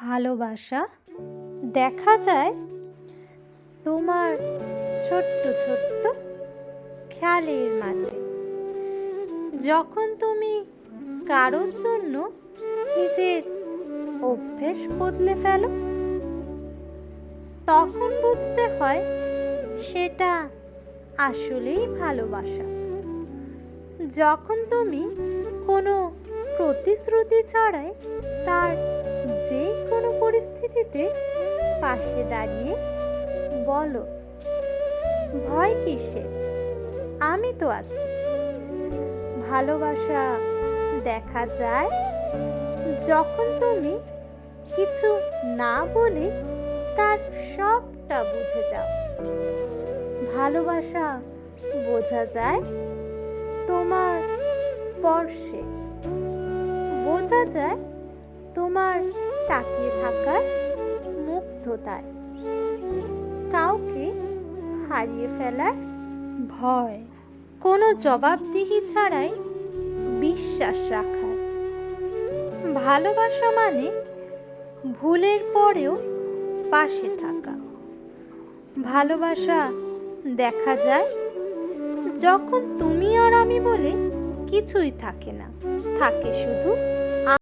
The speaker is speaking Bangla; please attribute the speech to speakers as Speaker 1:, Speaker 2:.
Speaker 1: ভালোবাসা। দেখা যায় তোমার ছোট্ট ছোট্ট খেয়ালের মাঝে। যখন তুমি কারোর জন্য নিজের অভ্যেস বদলে ফেলো, তখন বুঝতে হয় সেটা আসলেই ভালোবাসা। যখন তুমি কোনো প্রতিশ্রুতি ছাড়াই তার যে পরিস্থিতিতে পাশে দাঁড়িয়ে বলো, ভয় কিসে আমি তো আছি। ভালোবাসা দেখা যায় যখন তুমি কিছু না বলে তার সবটা বুঝে যাও। ভালোবাসা বোঝা যায় তোমার স্পর্শে। বোঝা যায় তোমার তাকিয়ে থাকার মুগ্ধতায় কাউকে হারিয়ে ফেলার ভয়, কোনো জবাবদিহি ছাড়াই বিশ্বাস রাখার। ভালোবাসা মানে ভুলের পরেও পাশে থাকা। ভালোবাসা দেখা যায় যখন তুমি আর আমি বলে কিছুই থাকে না। থাকে শুধু